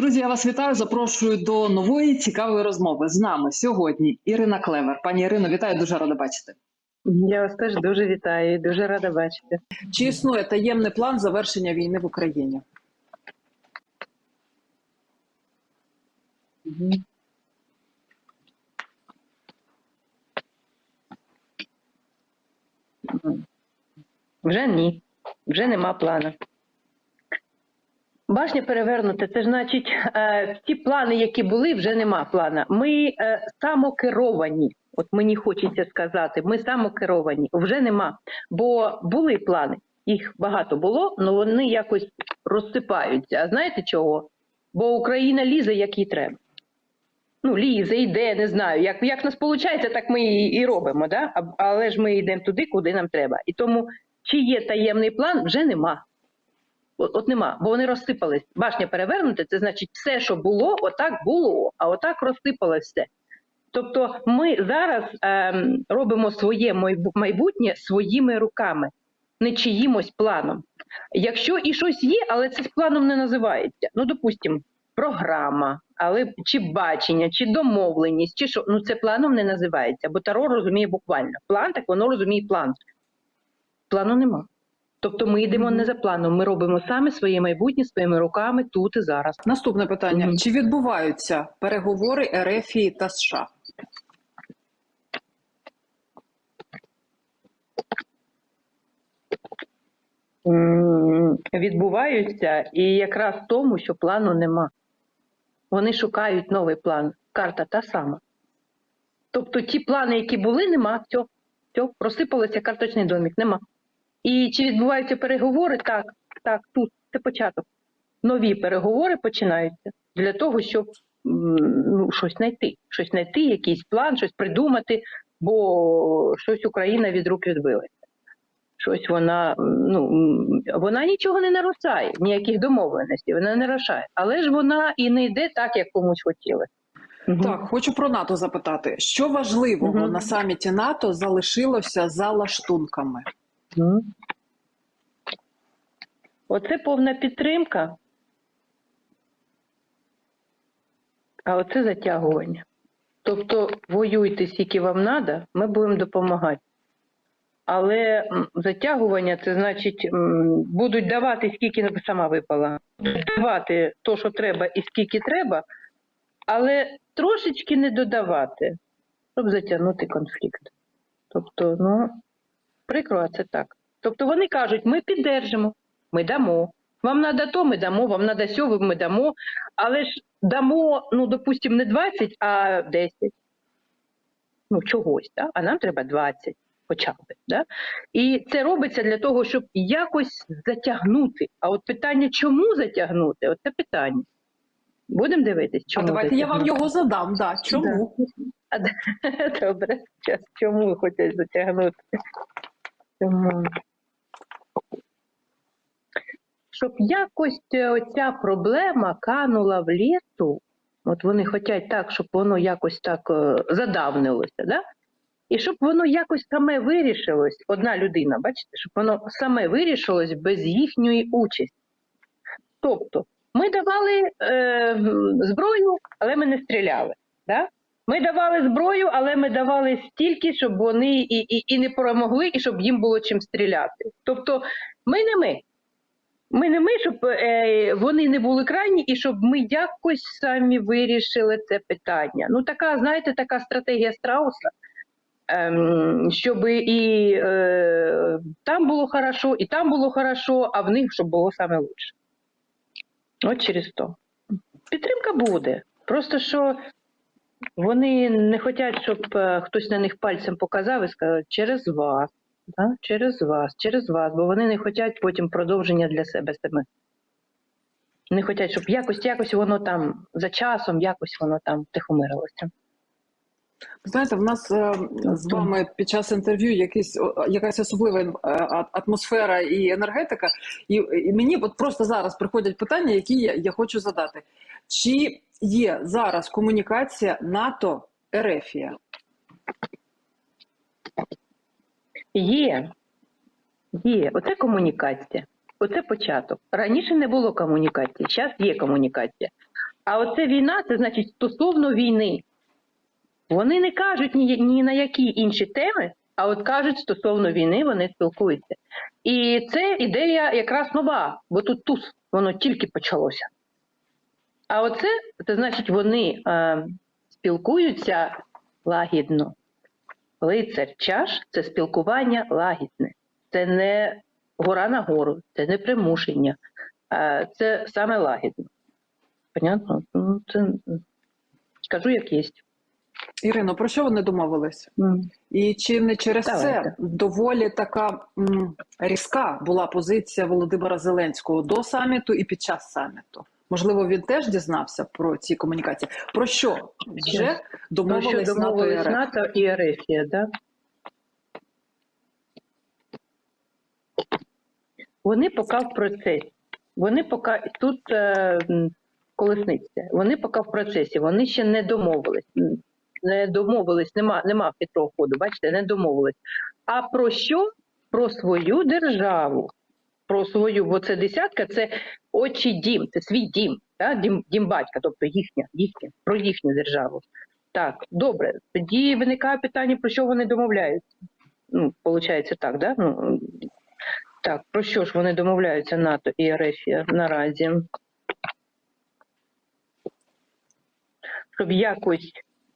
Друзі, я вас вітаю. Запрошую до нової цікавої розмови. З нами сьогодні Ірина Клевер. Пані Ірино, вітаю, дуже рада бачити. Я вас теж дуже вітаю і дуже рада бачити. Чи існує таємний план завершення війни в Україні? Вже ні, вже нема плану. Башня перевернута, це значить, е, ті плани, які були, вже нема плана. Ми е, самокеровані. От мені хочеться сказати, ми самокеровані, вже нема. Бо були плани, їх багато було, але вони якось розсипаються. А знаєте чого? Бо Україна лізе, як їй треба. Ну, лізе, йде, не знаю. Як, як нас виходить, так ми і, і робимо, да? Але ж ми йдемо туди, куди нам треба. І тому, чи є таємний план, вже нема. От, нема, бо вони розсипались. Башня перевернута, це значить, все, що було, отак було, а отак розсипалось все. Тобто ми зараз ем, робимо своє майбутнє своїми руками, не чиїмось планом. Якщо і щось є, але це планом не називається. Ну, допустимо, програма, але чи бачення, чи домовленість, чи що, ну це планом не називається, бо Таро розуміє буквально. План, так воно розуміє план. Плану нема. Тобто ми йдемо не за планом, ми робимо саме своє майбутнє своїми руками тут і зараз. Наступне питання: Мгм. чи відбуваються переговори Ерефії та США? Відбуваються, і якраз в тому, що плану нема. Вони шукають новий план. Карта та сама. Тобто ті плани, які були, нема. Все, все, просипалося карточний домик, нема. І чи відбуваються переговори? Так, так, тут це початок. Нові переговори починаються для того, щоб ну, щось знайти, щось знайти, якийсь план, щось придумати, бо щось Україна від рук відбилася щось вона ну вона нічого не нарушає, ніяких домовленостей, вона не нарушає, але ж вона і не йде так, як комусь хотілося. Мгм. Так, хочу про НАТО запитати, що важливого Мгм. на саміті НАТО залишилося за лаштунками? Оце повна підтримка, а оце затягування. Тобто воюйте, скільки вам треба, ми будемо допомагати. Але затягування це значить, будуть давати, скільки сама випала, давати то, що треба, і скільки треба, але трошечки не додавати, щоб затягнути конфлікт. Тобто, ну, прикро, а це так. Тобто вони кажуть, ми піддержимо, ми дамо. Вам треба то, ми дамо, вам треба сьо, ми дамо. Але ж дамо, ну, допустимо, не 20, а 10. Ну, чогось, да? а нам треба 20 хоча б. Да? І це робиться для того, щоб якось затягнути. А от питання, чому затягнути? От це питання. Будемо дивитись, чому а давайте я вам його задам. Да. Чому? А, д- Добре. Чому хочуть затягнути? Щоб якось е, оця проблема канула в літу, от вони хочуть так, щоб воно якось так е, задавнилося, да? і щоб воно якось саме вирішилось, одна людина, бачите, щоб воно саме вирішилось без їхньої участі. Тобто, ми давали е, зброю, але ми не стріляли. Да? Ми давали зброю, але ми давали стільки, щоб вони і, і, і не перемогли, і щоб їм було чим стріляти. Тобто, ми не ми. Ми не ми, щоб е, вони не були крайні, і щоб ми якось самі вирішили це питання. Ну, така, знаєте, така стратегія страуса, ем, щоб і е, там було хорошо, і там було хорошо, а в них щоб було саме лучше. От через то. Підтримка буде. Просто що вони не хочуть, щоб е, хтось на них пальцем показав і сказав через вас, да? через вас, через вас, бо вони не хочуть потім продовження для себе самих. Не хочуть, щоб якось, якось воно там за часом, якось воно там тихомирилося. Знаєте, в нас е, з вами під час інтерв'ю якийсь якась особлива е, атмосфера і енергетика, і, і мені от просто зараз приходять питання, які я, я хочу задати. Чи є зараз комунікація НАТО Ерефія? Є, є, оце комунікація, оце початок. Раніше не було комунікації, зараз є комунікація. А оце війна, це значить стосовно війни. Вони не кажуть ні, ні на які інші теми, а от кажуть стосовно війни вони спілкуються. І це ідея якраз нова, бо тут туз, воно тільки почалося. А оце, це значить, вони е, спілкуються лагідно. Лицар чаш це спілкування лагідне. Це не гора на гору, це не примушення, а це саме лагідно. Понятно? Ну, це кажу, як є. Ірино, про що вони домовились? М. І чи не через Давайте. це доволі така м, різка була позиція Володимира Зеленського до саміту і під час саміту? Можливо, він теж дізнався про ці комунікації. Про що вже Про що домовились НАТО і домовились РФ? НАТО і Ерефія, да? Вони поки в процесі. Вони поки тут е, колесниця. Вони поки в процесі. Вони ще не домовились. Не домовились, нема, нема хитрого ходу, бачите, не домовились. А про що? Про свою державу. Про свою, бо це десятка, це очі дім, це свій дім, да? дім, дім батька, тобто їхня, їхня, про їхню державу. Так, добре. Тоді виникає питання, про що вони домовляються. Ну, виходить так, да? Ну, так, про що ж вони домовляються НАТО і РФ наразі? Щоб якось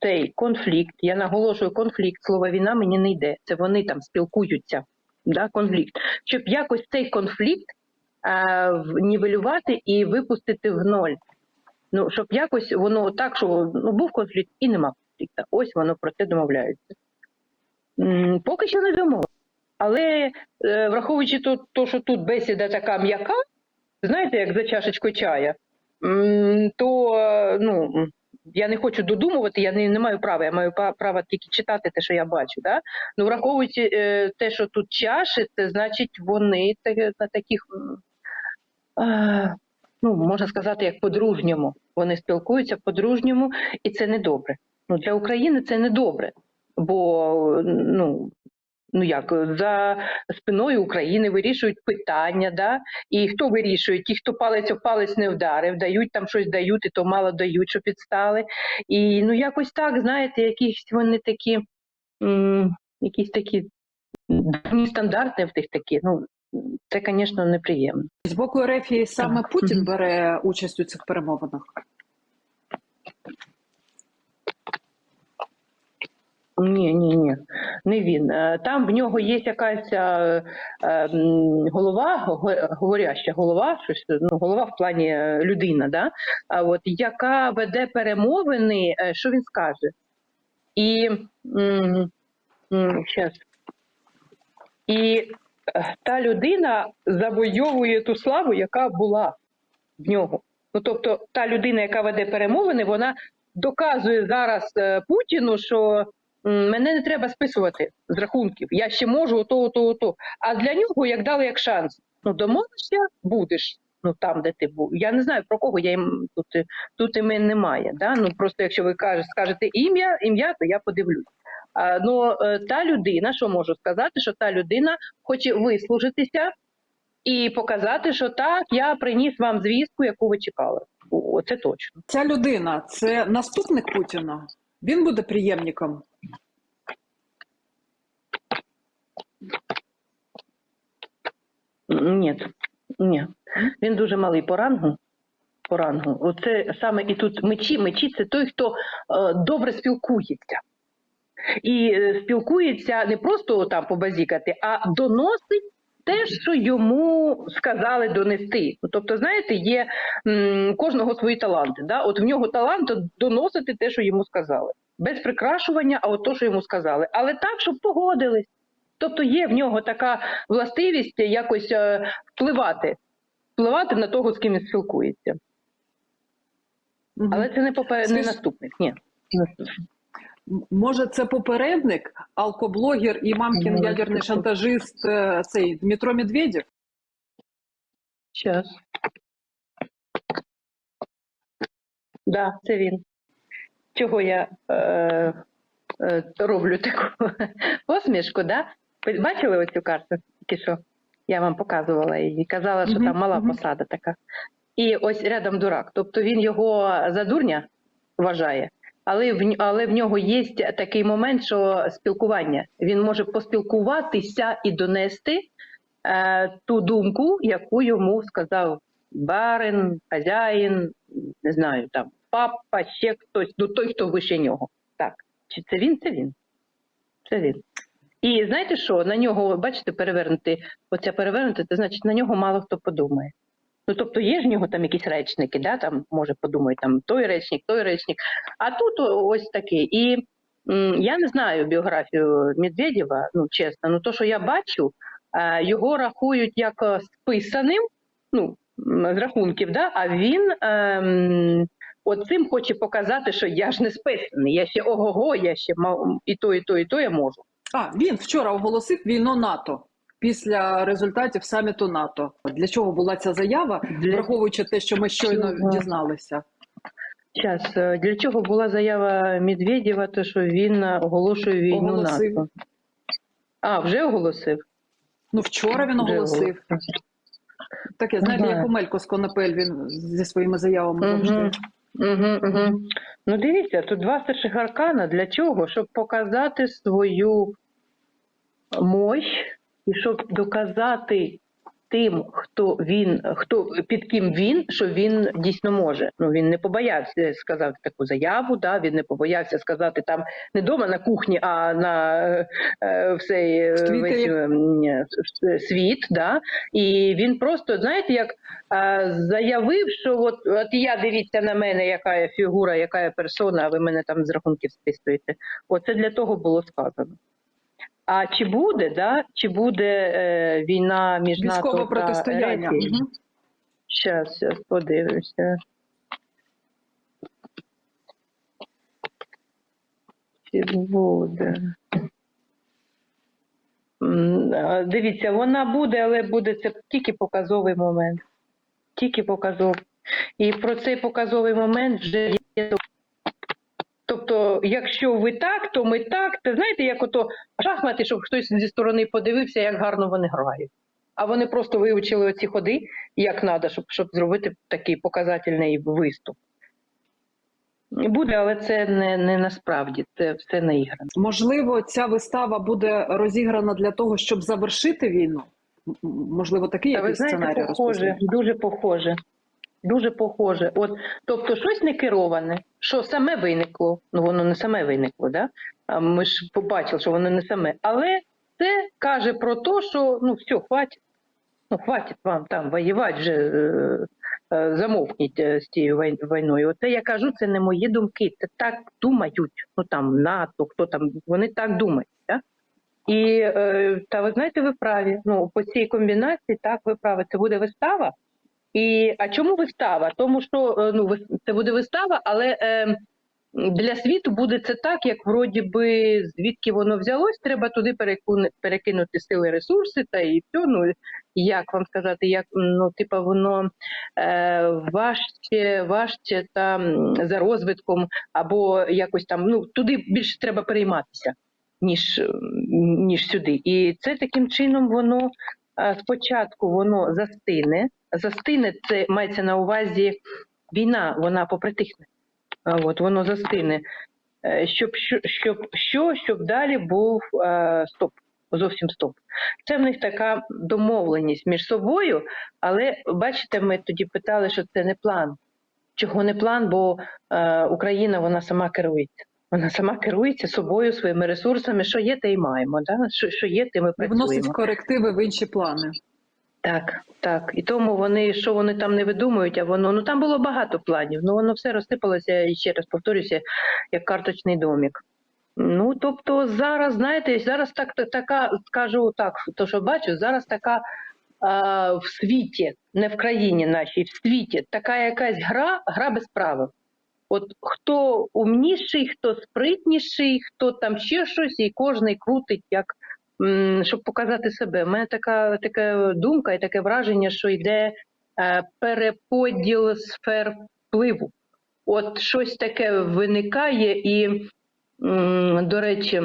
цей конфлікт, я наголошую, конфлікт, слово війна мені не йде. Це вони там спілкуються. Да, конфлікт. Щоб якось цей конфлікт е, нівелювати і випустити в ноль. Ну, щоб якось воно так, що ну, був конфлікт і нема конфлікту. Ось воно про це домовляється. Поки що не домов. Але е, враховуючи то, то, що тут бесіда така м'яка, знаєте, як за чашечкою чая, то е, ну, я не хочу додумувати, я не, не маю права, я маю право тільки читати те, що я бачу. Да? Ну, враховуючи е, те, що тут чаші, це значить вони на таких, е, ну, можна сказати, як по-дружньому. Вони спілкуються по-дружньому, і це не добре. Ну, для України це не добре. Бо ну, ну як за спиною України вирішують питання, да? і хто вирішує? Ті, хто палець об палець не вдарив, дають там щось дають, і то мало дають, що підстали. І ну якось так, знаєте, якісь вони такі, м, якісь такі дурні стандарти в тих такі. Ну це, звісно, неприємно. З боку РФ саме Путін бере участь у цих перемовинах. Ні, ні, ні, не він. Е, Там в нього є якась е, е, голова, говоряща голова, щось, ну, голова в плані е, людина, да? а от, яка веде перемовини, е, що він скаже. І, м, м, щас. і та людина завойовує ту славу, яка була в нього. Ну, тобто, та людина, яка веде перемовини, вона доказує зараз Путіну, що мене не треба списувати з рахунків. Я ще можу ото, ото, ото. А для нього як дали як шанс. Ну, домовишся, будеш. Ну там, де ти був. Я не знаю про кого я їм тут, тут імен немає. Да? Ну просто якщо ви кажете, скажете ім'я, ім'я, то я подивлюсь. А, ну е, та людина, що можу сказати, що та людина хоче вислужитися і показати, що так, я приніс вам звістку, яку ви чекали. О, це точно. Ця людина це наступник Путіна. Він буде приємником. Ні, ні. Він дуже малий по рангу. По рангу. Оце саме і тут мечі. Мечі це той, хто е, добре спілкується. І е, спілкується не просто там побазікати, а доносить те, що йому сказали донести. Тобто, знаєте, є м, у кожного свої таланти. Да? От в нього талант доносити те, що йому сказали. Без прикрашування, а от то, що йому сказали. Але так, щоб погодились. Тобто є в нього така властивість якось е, впливати, впливати на того, з ким він спілкується. Але це не, попе... не наступник. Ні. Може, це попередник, алкоблогер і мамкін ядерний шантажист е, цей Дмитро Медведєв? Щас. Да, це він. Чого я е, е, роблю таку посмішку, да? Бачили оцю карту? Тільки що я вам показувала її. Казала, що там мала посада така. і ось рядом дурак. Тобто він його за дурня вважає, але в, але в нього є такий момент, що спілкування. Він може поспілкуватися і донести е, ту думку, яку йому сказав барин, хазяїн, не знаю, там папа, ще хтось, ну той, хто вище нього. Так. Чи це він? Це він. Це він. І знаєте що? На нього, бачите, перевернути, оця перевернути, це значить, на нього мало хто подумає. Ну, тобто є ж в нього там якісь речники, да, там може подумають, там той речник, той речник. А тут ось таке. І м, я не знаю біографію Медведєва, ну чесно, ну то, що я бачу, е, його рахують як е, списаним, ну, з рахунків, да, а він ем, оцим хоче показати, що я ж не списаний, я ще ого-го, я ще мав і то, і то, і то я можу. А він вчора оголосив війну НАТО після результатів саміту НАТО. Для чого була ця заява, Для- враховуючи те, що ми щойно дізналися? Час. е, Для чого була заява Медведєва, то що він е, оголошує війну Оголосив. НАТО? А, вже оголосив? Ну вчора він Вже оголосив. Таке, знаєте, Ага. як у Мелько з Конопель він зі своїми заявами завжди. Угу. Угу, угу. Ну дивіться, тут два старших аркана. Для чого? Щоб показати свою мощь і щоб доказати тим, хто він, хто під ким він, що він дійсно може. Ну він не побоявся сказати таку заяву, да, він не побоявся сказати там не дома на кухні, а на е, всей весь е, світ. Да. І він просто, знаєте, як е, заявив, що от, от я дивіться на мене, яка я фігура, яка я персона, а ви мене там з рахунків списуєте. Оце для того було сказано. А чи буде, да, чи буде е, війна між Військове НАТО та протистояння. Мгм. Щас, щас подивимося. Чи буде? Дивіться, вона буде, але буде це тільки показовий момент. Тільки показовий. І про цей показовий момент вже якщо ви так, то ми так. Це знаєте, як ото шахмати, щоб хтось зі сторони подивився, як гарно вони грають. А вони просто вивчили оці ходи, як треба, щоб, щоб зробити такий показательний виступ. Буде, але це не, не насправді, це все наіграно. Можливо, ця вистава буде розіграна для того, щоб завершити війну. Можливо, такий Та якийсь сценарій похоже, дуже похоже. Дуже похоже. От, тобто щось не кероване, що саме виникло. Ну воно не саме виникло, да? А ми ж побачили, що воно не саме. Але це каже про те, що ну все, хватить. Ну, хватить вам там воювати вже. Е, е, замовкніть е, з цією війною. Оце я кажу, це не мої думки. Це так думають. Ну там НАТО, хто там, вони так думають. Да? І та ви знаєте, ви праві. Ну, по цій комбінації так ви праві. Це буде вистава. І а чому вистава? Тому що е, ну це буде вистава, але е, для світу буде це так, як вроді би звідки воно взялось, треба туди перекинути сили, ресурси та і все. Ну як вам сказати, як ну типа воно е, важче, важче там за розвитком, або якось там ну туди більше треба перейматися, ніж, ніж сюди. І це таким чином воно е, спочатку воно застине. Застине це мається на увазі війна, вона попритихне. От воно застине. Е, Щоб щоб що, щоб далі був е, стоп, зовсім стоп. Це в них така домовленість між собою, але бачите, ми тоді питали, що це не план. Чого не план? Бо е, Україна вона сама керується. Вона сама керується собою, своїми ресурсами. Що є, те й маємо. Да? Що, що є, те ми працюємо. вносить корективи в інші плани. Так, так. І тому вони, що вони там не видумують, а воно ну там було багато планів. Ну воно все розсипалося і ще раз повторюся, як карточний домік. Ну тобто зараз, знаєте, зараз так та- така, скажу так, то що бачу, зараз така а, в світі, не в країні нашій, в світі, така якась гра, гра без правил. От хто умніший, хто спритніший, хто там ще щось, і кожний крутить як щоб показати себе. У мене така, така думка і таке враження, що йде е, переподіл сфер впливу. От щось таке виникає, і, до речі,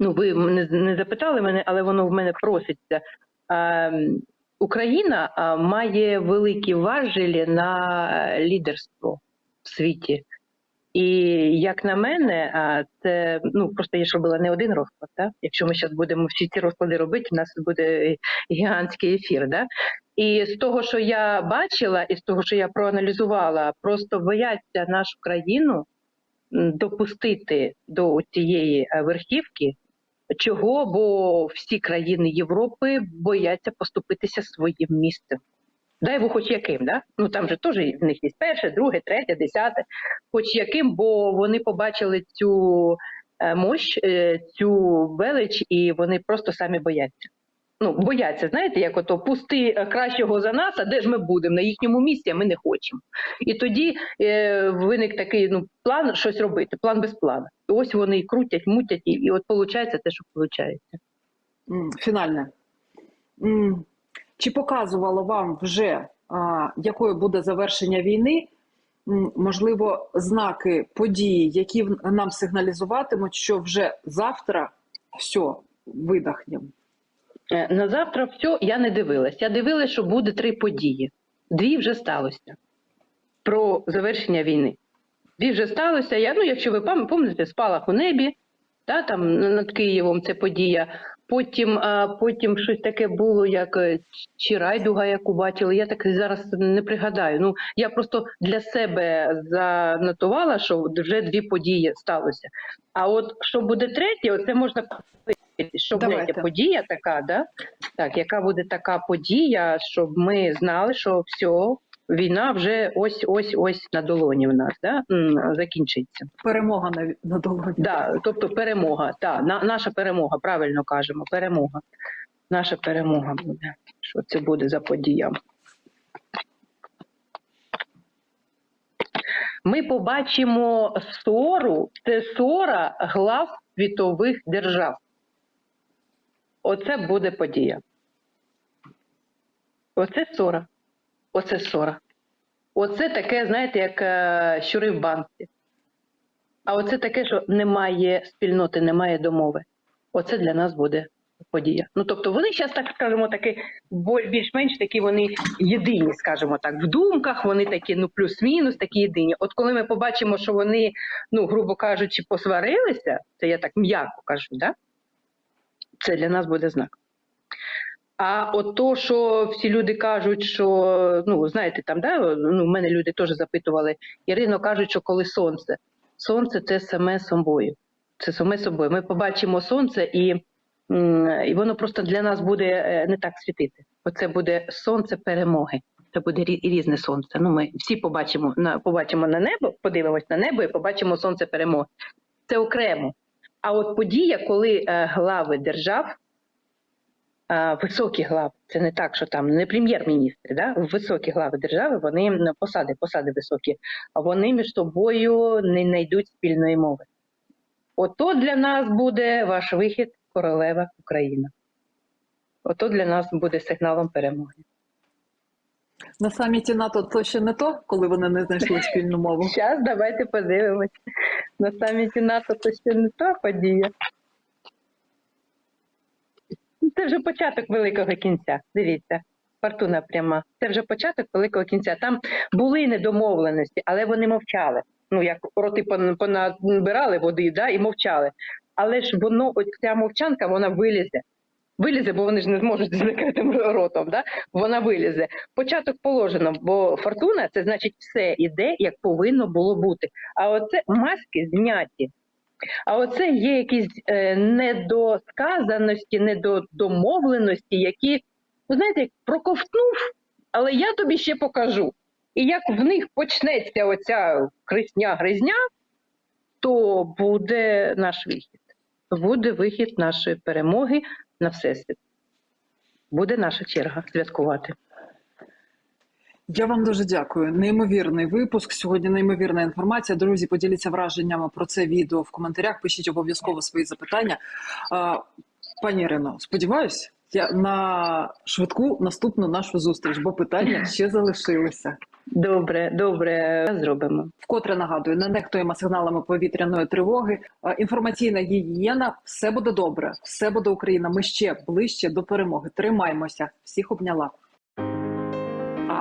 ну ви не, запитали мене, але воно в мене проситься. Україна має великі важелі на лідерство в світі. І як на мене, це ну просто я ж робила не один розклад. Так? Якщо ми зараз будемо всі ці розклади робити, у нас буде гігантський ефір. Да? І з того, що я бачила, і з того, що я проаналізувала, просто бояться нашу країну допустити до цієї е, верхівки. Чого? Бо всі країни Європи бояться поступитися своїм місцем. Дай Бог хоч яким, да? Ну там же теж в них є перше, друге, третє, десяте, хоч яким, бо вони побачили цю е, мощ, е, цю велич, і вони просто самі бояться. Ну, бояться, знаєте, як ото пусти е, кращого за нас, а де ж ми будемо? На їхньому місці, а ми не хочемо. І тоді е, виник такий ну, план щось робити, план без плану. І ось вони і крутять, мутять, і, і от виходить те, що виходить. Фінальне. Чи показувало вам вже, а, якою буде завершення війни? Можливо, знаки події, які нам сигналізуватимуть, що вже завтра все, видохнемо. Е, На завтра все я не дивилась. Я дивилась, що буде три події. Дві вже сталося про завершення війни. Дві вже сталося. Я, ну, якщо ви пам- пам'ятаєте, спалах у небі, та, там над Києвом це подія. Потім, потім щось таке було, як е, чи райдуга, яку бачили. Я так зараз не пригадаю. Ну я просто для себе занотувала, що вже дві події сталося. А от що буде третє, оце можна подивитися, що Давайте. третя подія така, да? так, яка буде така подія, щоб ми знали, що все, війна вже ось ось ось на долоні в нас да? закінчиться. Перемога на, на долоні. Да, тобто перемога, та, на, наша перемога, правильно кажемо, перемога. Наша перемога буде. Що це буде за подія? Ми побачимо ссору, це ссора глав світових держав. Оце буде подія. Оце ссора. Оце ссора. Оце таке, знаєте, як е, щури в банці. А оце таке, що немає спільноти, немає домови. Оце для нас буде подія. Ну тобто вони зараз, так скажемо, таки більш-менш такі вони єдині, скажімо так, в думках, вони такі, ну плюс-мінус, такі єдині. От коли ми побачимо, що вони, ну, грубо кажучи, посварилися, це я так м'яко кажу, да? це для нас буде знак. А от то, що всі люди кажуть, що ну знаєте, там да ну мене люди теж запитували. Ірино кажуть, що коли сонце, сонце це саме собою. Це саме собою. Ми побачимо сонце, і, і воно просто для нас буде е, не так світити. Оце буде сонце перемоги. Це буде різне сонце. Ну, ми всі побачимо на побачимо на небо, подивимось на небо і побачимо сонце перемоги. Це окремо. А от подія, коли е, глави держав високі глави. Це не так, що там не прем'єр-міністри, да? високі глави держави, вони посади, посади високі, а вони між собою не знайдуть спільної мови. Ото для нас буде ваш вихід, королева Україна. Ото для нас буде сигналом перемоги. На саміті НАТО то ще не то, коли вони не знайшли спільну мову. Зараз давайте подивимось. На саміті НАТО то ще не та подія. Це вже початок великого кінця. Дивіться, фортуна пряма. Це вже початок великого кінця. Там були недомовленості, але вони мовчали. Ну, як роти пон- понабирали води, да, і мовчали. Але ж воно, ось ця мовчанка, вона вилізе. Вилізе, бо вони ж не зможуть з закритим ротом, да? вона вилізе. Початок положено, бо фортуна це значить все іде, як повинно було бути. А оце маски зняті. А оце є якісь е, недосказаності, недодомовленості, які, ви знаєте, проковтнув, але я тобі ще покажу. І як в них почнеться оця крисня гризня, то буде наш вихід. Буде вихід нашої перемоги на всесвіт. Буде наша черга святкувати. Я вам дуже дякую. Неймовірний випуск. Сьогодні неймовірна інформація. Друзі, поділіться враженнями про це відео в коментарях. Пишіть обов'язково свої запитання. Пані Ірино, сподіваюсь, я на швидку наступну нашу зустріч, бо питання ще залишилися. Добре, добре, зробимо. Вкотре нагадую, не нехтуємо сигналами повітряної тривоги. Інформаційна гігієна. Все буде добре, все буде Україна. Ми ще ближче до перемоги. Тримаймося. Всіх обняла.